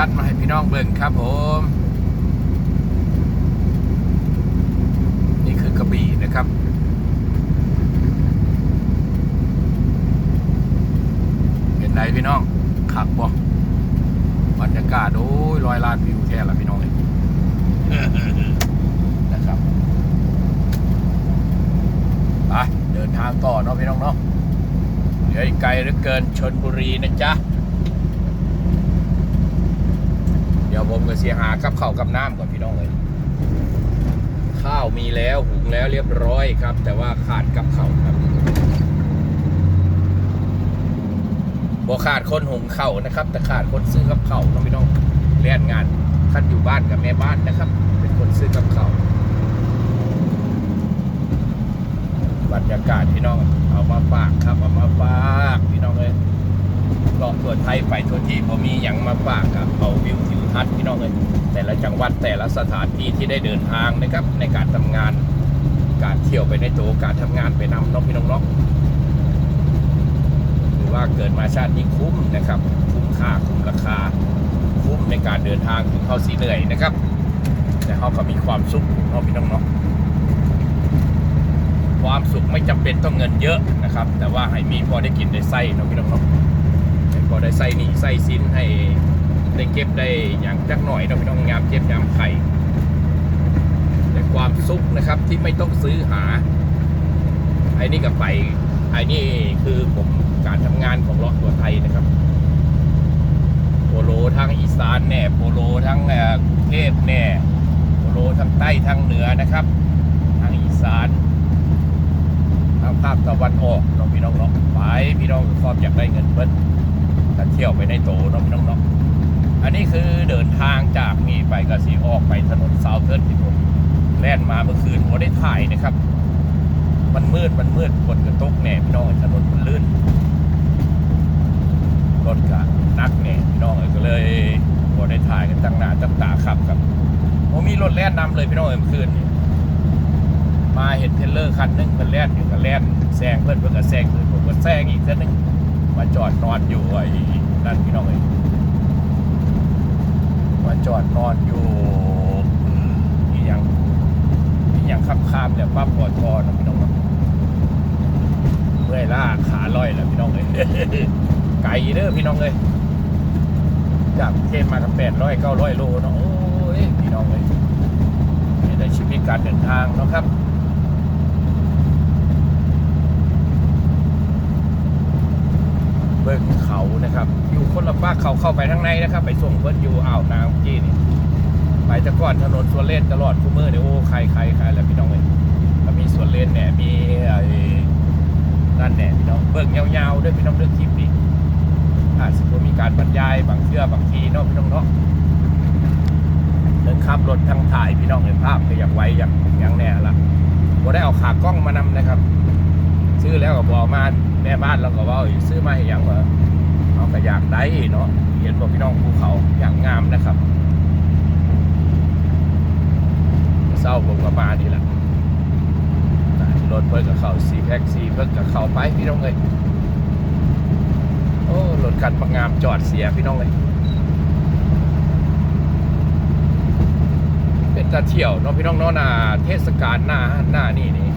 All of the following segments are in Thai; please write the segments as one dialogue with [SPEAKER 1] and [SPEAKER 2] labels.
[SPEAKER 1] ทัศน์มาให้พี่น้องเบิ่งครับผม นี่คือกระบี่นะครับเป็นไรพี่น้องขักบ่บรรยากาศโอ้ยร้อยล้านวิวแค่ละพี่น้องเองนะครับไปเดินทางต่อเนาะพี่น้องเนาะเดี๋ยวอีกไกลเหลือเกินชนบุรีนะจ๊ะ เดี๋ยวผมก็เสียหากับข้าวกับน้ำก่อนพี่น้องเลยข้าวมีแล้วหุงแล้วเรียบร้อยครับ แต่ว่าขาดกับข้าวครับบ่ขาดคนหุงข้าวนะครับ แต่ขาดคนซื้อกับข้าวน้องพี่น้องเรียนงานขั้นอยู่บ้านกับแม่บ้านนะครับ เป็นคนซื้อกับข้าวบรรยากาศพี่น้องเอามาฝากครับเอามาฝากพี่น้องเลยะทั่วไทยไปทั่วที่ผมมีอย่างมาฝากครับเอาวิวทิวทัศน์พี่น้องเลยแต่ละจังหวัดแต่ละสถานที่ที่ได้เดินทางนะครับในการทำงาน การเที่ยวไปในตัวการทำงานไปนำน้องพี่น้องเนาะถือว่าเกิดมาชาตินี้คุ้มนะครับ คุ้มค่าคุ้มราคา คุ้มในการเดินทางถึงเขาสีเหนื่อยนะครับ แต่เขาก็มีความสุขน้องพี่น้องเนาะความสุขไม่จำเป็นต้องเงินเยอะนะครับ แต่ว่าให้มีพอได้กินได้ใส่น้องพี่น้องเนาะ ให้พอได้ใส่หนีใส่สินให้ได้เก็บได้อย่างจักหน่อยเราไม่ต้องยามเจ็บยามไข่แต่ความสุขนะครับที่ไม่ต้องซื้อหาไอ้นี่กับไปไอ้นี่คือผมการทำงานของเลาะตัวไทยนะครับ โปโลทั้งอีสานแน่โปโลทั้งกรุงเทพแน่โปโลทั้งใต้ทั้งเหนือนะครับทางอีสานทางภาคตะวันออกน้องพี่น้องเนาไปพี่น้องชอบอยากได้เงินเพิ่น เที่ยวไปในโตน้องน้องๆอันนี้คือเดินทางจากนี่ไปกสีออกไปถนนเซาเทิร์นที่ผมแล่นมาเมื่อคืนผมได้ถ่ายนะครับ มันมืดมันมืดฝนกระตกแน่พี่น้องถนนมันลื่นรถกะนักแน่พี่น้องก็เลยผมได้ถ่ายกันตั้งหน้าตั้งตาขับครับผมมีรถแล่นนำเลยพี่น้องเอ้ยเมื่อคืนนี่มาเห็นเทเลอร์คันหนึงมันแล่นอยู่กับแล่นแซงเพื่อนเพื่อนก็แซงคือผมก็แซงอีกคันหนึง มาจอดนอนอยู่ไอ้นั่นพี่น้องเอ้ยมาจอดนอนอยู่อีหยังอีหยังขับข้ามเนี่ยปั๊บปอทอนะพี่น้องเนาะเมื่อยล้าขาลอยแล้วพี่น้องเอ้ยไกลเด้อพี่น้องเอ้ยจากเทมากับแปดร้อยเก้าร้อยโลเนาะโอ้ยพี่น้องเอ้ยนี่ในชีวิตการเดินทางนะครับ เบิ้งเขานะครับ อยู่คนละฝากเขาเข้าไปทางในนะครับ ไปส่งเพิ่นอยู่อ่าวนางกี้นี่ไปต่ก่อนถนนสวนเล่นตลอดคูเมอร์เนี่ยโอ้ใครใครใครแล้วพี่น้องเอ้ยก็มีสวนเล่นเนี่ยมีไอ้นั่นเนี่ยพี่น้องเบิ้งยาวๆด้วยพี่น้องเรื่องคลิปนี้อาจจะมีการบรรยายบางเชื่อบางทีเนาะพี่น้องเนาะเดินขับรถทางถ่ายพี่น้องเห็นภาพก็อย่างไวอย่างอย่างแน่ละบ่ได้เอาขากล้องมานำนะครับ ซื้อแล้วก็บอกมาแม่บ้านเราก็ว่าอีกซื้อมาให้ยังเหรอเอาก็อยากได้เนาะเห็นบอกพี่น้องภูเขาอย่างงามนะครับเศร้าผมก็มานี่แหละรถเพิ่งกับเขาซีแพ็กซีเพิ่งกับเขาไปพี่น้องเลยโอ้รถคันบางงามจอดเสียพี่น้องเลยเป็นตาเที่ยวเนาะพี่น้องเนาะหน้าเทศกาลหน้าหน้านี่นี่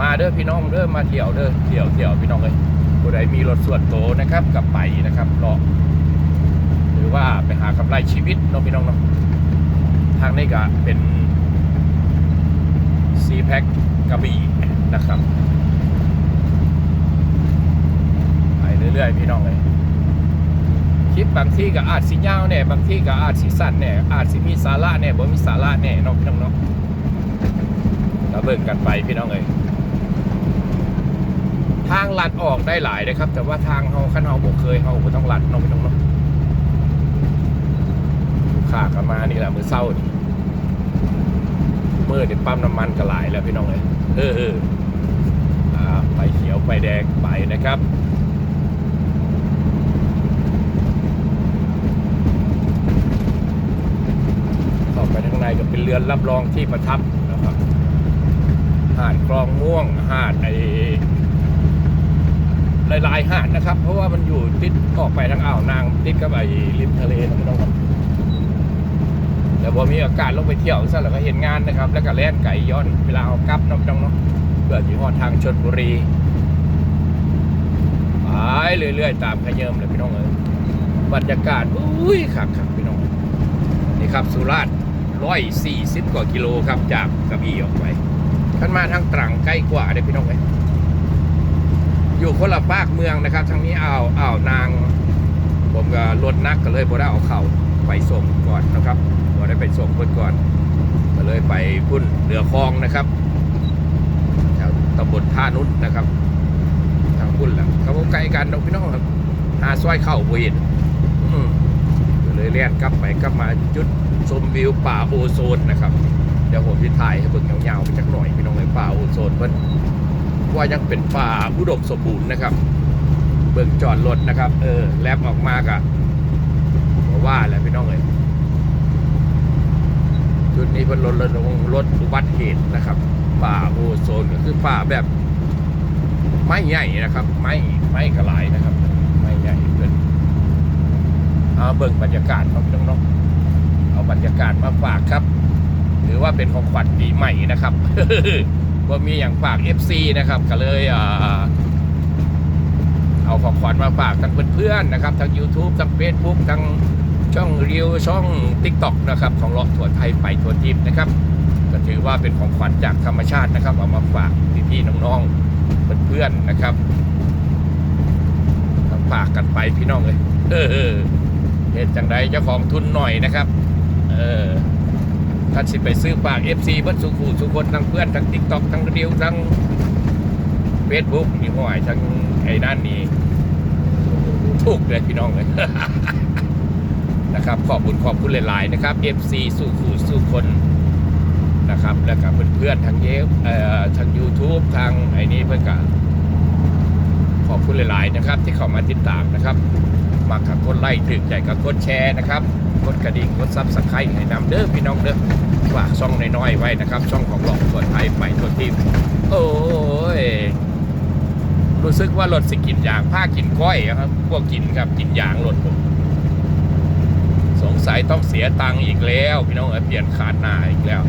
[SPEAKER 1] มาเด้อพี่น้องเด้อมาเที่ยวเด้อเที่ยวเที่ยวพี่น้องเลยผู้ใดมีรถส่วนตัวนะครับกับไปนะครับรอหรือว่าไปหากำไรชีวิตน้องพี่น้องเนาะทางนี้ก็เป็นซีแพ็คกระบี่นะครับไปเรื่อยๆพี่น้องเลยคลิปบางที่ก็อาจสิยาวเนี่ยบางที่ก็อาจสิสั้นเนี่ยอาจสิมีสาระเนี่ยบ่มีสาระเนี่ยน้องพี่น้องเนาะเราเบิ่งกันไปพี่น้องเลย ทางลัดออกได้หลายนะครับ แต่ว่าทางเฮาขั้นเฮาบ่เคยเฮาบ่ต้องลัดน้องพี่น้องเนาะขากันมานี่แหละมือเศร้านี่มือนี่ปั๊มน้ำมันก็หลายแล้วพี่น้องเลยเออเอออ่าไฟเขียวไฟแดงไปนะครับเข้าไปข้างในก็เป็นเรือนรับรองที่ประทับนะครับหาดคลองม่วงหาดไอ หลายๆหาดนะครับ เพราะว่ามันอยู่ติดออกไปทางอ่าวนางติดกับไอ้ริมทะเลนะพี่น้องครับแต่พอมีโอกาสลงไปเที่ยวซะแล้วก็เห็นงานนะครับ แล้วก็แล่นไก่ย้อนเวลาเอากลับน้องน้องเนาะเพื่อที่ฮอดทางชนบุรีไปเรื่อยๆตามขยเยิมเลยพี่น้องเอ้ยบรรยากาศอุ้ยคักคักพี่น้องนี่ครับสุราษฎร์ร้อยสี่สิบกว่ากิโลครับจากกระบี่ออกไปขันมาทางตรังใกล้กว่าเด้อพี่น้องเอ้ย อยู่คนละภาคเมืองนะครับทางนี้อ่าวอ่าวนาง ผมก็รถนักก็เลยบ่ได้เอาเข่าไปส่งก่อนนะครับบ่ได้ไปส่งเพิ่นก่อนก็เลยไปพุ่นเรือคลองนะครับแถวตำบลท่านุชนะครับ ทางพุ่นแหละเขาก็ใกล้กันดอกพี่น้องครับหาซอยเข้าบ่นอืมก็เลยเลี่ยนกลับไปกลับมาจุดชมวิวป่าโอโซนนะครับเดี๋ยวผมจะถ่ายให้เบิ่งยาวๆไปจักหน่อยพี่น้องเลยป่าโอโซนเพิ่น ว่ายังเป็นป่าอุดมสมบูรณ์นะครับ เบิ่งจอดรถนะครับ เออแลบออกมากอะว่าแหละพี่น้องเลยจุดนี้เป็นรถรถรถอุบัติเหตุนะครับ ป่าโอโซนก็คือป่าแบบไม้ใหญ่นะครับ ไม้ไม้กระหลนะครับ ไม้ใหญ่เกินเอาเบิ่งบรรยากาศครับพี่น้องๆเอาบรรยากาศมาฝากครับ ถือว่าเป็นของขวัญปีใหม่นะครับ ว่ามีอย่างฝาก FC นะครับก็เลยเอาของขวัญมาฝากทั้งเพื่อนๆนะครับทั้ง YouTube ทั้ง Facebook ทั้งช่องรีวช่อง TikTok นะครับของเลาะทั่วไทยไปทั่วทิพย์นะครับก็ถือว่าเป็นของขวัญจากธรรมชาตินะครับ เอามาฝากพี่ๆน้องๆเพื่อนๆนะครับฝากกันไปพี่น้องเลยเออเหตุจังใดเจ้าของทุนหน่อยนะครับ เออ ท่านสิไปซื้อฝาก FC เบิ้ลสุขูสุคนทั้งเพื่อนทั้ง TikTok ทั้งเรียวทั้งเฟซบุ๊กนี่ห้อยทั้งไอ้นั่นนี่ถูกเลยพี่น้องเลย นะครับขอบคุณขอบคุณหลาย ๆ นะครับ FC สู้คู่สู้คนนะครับ แล้วก็เพื่อนๆทางเยฟเอ่อทาง YouTube ทางไอ้นี้เพื่อนก็ขอบคุณหลาย ๆ นะครับ ที่เข้ามาติดตามนะครับ มากกับกดไลค์ถึงใจกับกดแชร์นะครับกดกระดิ่งกดซับสไครต์ให้นำเด้อพี่น้องเด้อฝากช่องน้อยๆไว้นะครับ ช่องของหลอกส่วนไทยไปทั่วทีมโอ้ยรู้สึกว่ารถสิกินยางผ้ากินก้อยครับพวกกินครับกินยางรถผมสงสัยต้องเสียตังค์อีกแล้ว พี่น้องเอ้ยเปลี่ยนคานหน้าอีกแล้ว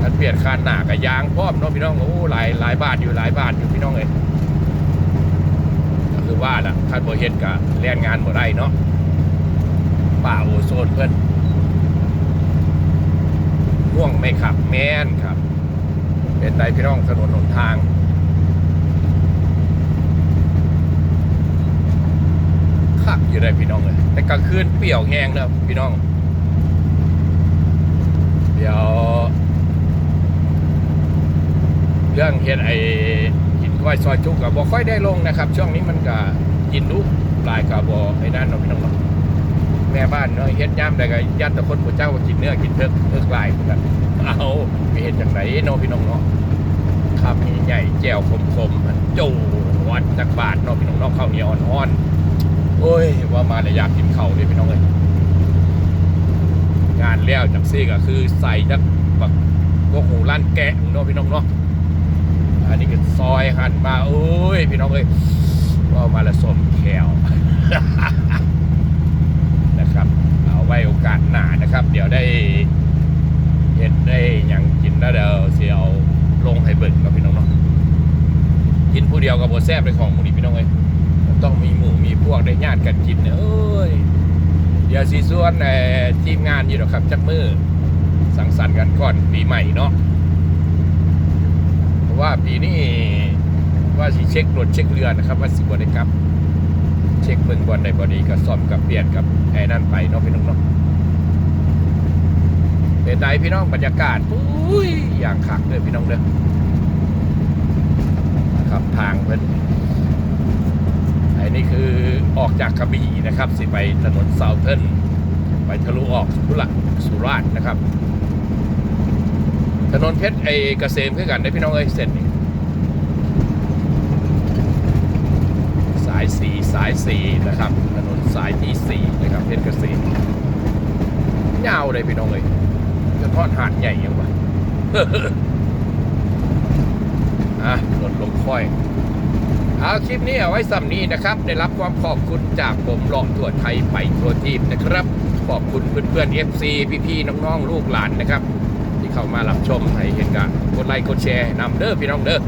[SPEAKER 1] ถ้าเปลี่ยนคานหน้ากับยางพร้อมเนาะพี่น้องโอ้หลายหลายบาทอยู่หลายบาทอยู่พี่น้องเอ้ คือว่าล่ะคาดบ่เฮ็ดกับแรงงานบ่ได้เนาะป่าโอโซนเพื่อนห่วงไม่ขับแม่นครับ เป็นไดพี่น้องถนนหนทางคักอยู่ได้พี่น้องเลยแต่กลางคืนเปรี่ยวแห้งนะพี่น้อง เดี๋ยว เรื่องเฮ็ดไอ กินก้อยซอยจุกกับบ่ค่อยได้ลงนะครับ ช่วงนี้มันก็กินดุหลายกับบ่ไอ้นั่นเนาะพี่น้องแม่บ้านเนาะเฮ็ดย่ำได้ก็ยัดแต่คนผู้เจ้ากินเนื้อกินเทิกเทิกลายเหมือนกันเอาไปเฮ็ดจังไดเนาะพี่น้องเนาะครับใหญ่แจ่วคมๆโจวัดจักบาทเนาะพี่น้องเนาะข้าวเหนียวอ่อนๆโอ้ยว่ามาแล้วอยากกินเข่าวเลยพี่น้องเลยงานแล้วจังซี่ก็คือใส่จักบักพวกหูล้านแกะเนาะพี่น้องเนาะอันนี้ก็ซอ หันมาโอ้ยพี่น้องเอ้ยว่ามาละสมแขวนะครับ เอาไว้โอกาสหน้านะครับ เดี๋ยวได้เห็ดได้อย่างกินแล้วเดี๋ยวเสียเอาลงให้เบิ่งกับพี่น้องเนาะกินผู้เดียวกับโบแซ่บในของมูนี้พี่น้องเอ้ยต้องมีหมู่มีพวกได้ญาติกันกินเนี่ยเอ้ยเดี๋ยวสีส่วนเอ่อทีมงานอยู่หรอกครับจักมือสังสรรค์กันก่อนปีใหม่เนาะเพราะว่าปีนี้ ว่าสิเช็ครถเช็คเรือนะครับว่าสิบวันได้กับเช็คเบิ่งบอลในบอดีกับซ่อมกับเปลี่ยนกับไอ้นั่นไปเนาะพี่น้องเนาะเป็นไดพี่น้องบรรยากาศอุ้ยอย่างคักเลยพี่น้องเด้อครับทางเพิ่นอันนี้คือออกจากกระบี่นะครับ สิไปถนนเซาเทิร์นไปทะลุออกสุระสุราษฎร์นะครับ ถนนเพชรไอเกษมคือกันได้พี่น้องเอ้ยเสร็จนี่สายสี่สายสีนะครับ ถนนสายที่สี่นะครับเพชรเกษมยาวเลยพี่น้องเอ้ยจะทอดหาดใหญ่ยังวะอะรถลงค่อย เอาคลิปนี้เอาไว้สำนี้นะครับ ได้รับความขอบคุณจากผมหลอกทั่วไทยไปทั่วทีมนะครับ ขอบคุณเพื่อนๆ FC พี่ๆน้องๆ ลูกหลานนะครับ ที่เข้ามารับชมให้เห็นกันกดไลค์กดแชร์นำเด้อพี่น้องเด้อ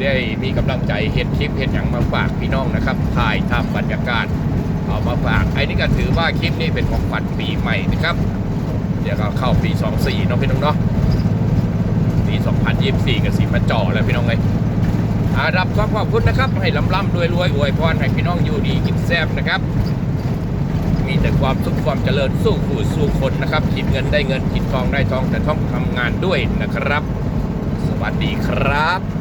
[SPEAKER 1] จะได้มีกำลังใจเห็นคลิปเห็นอย่างมาฝากพี่น้องนะครับถ่ายทำบรรยากาศเอามาฝากไอ้นี่ก็ถือว่าคลิปนี้เป็นของขวัญปีใหม่นะครับ เดี๋ยวก็เข้าปี 24เนาะพี่น้องเนาะปี 2024 กับสีมาจ่อแล้วพี่น้องเลยอารับความขอบคุณนะครับ ให้ลำล่ำรวยรวยอวยพรให้พี่น้องอยู่ดีกินแซ่บนะครับ มีแต่ความสุขความเจริญสู้ผู้สู้คนนะครับคิดเงินได้เงินคิดทองได้ทองแต่ต้องทำงานด้วยนะครับ สวัสดีครับ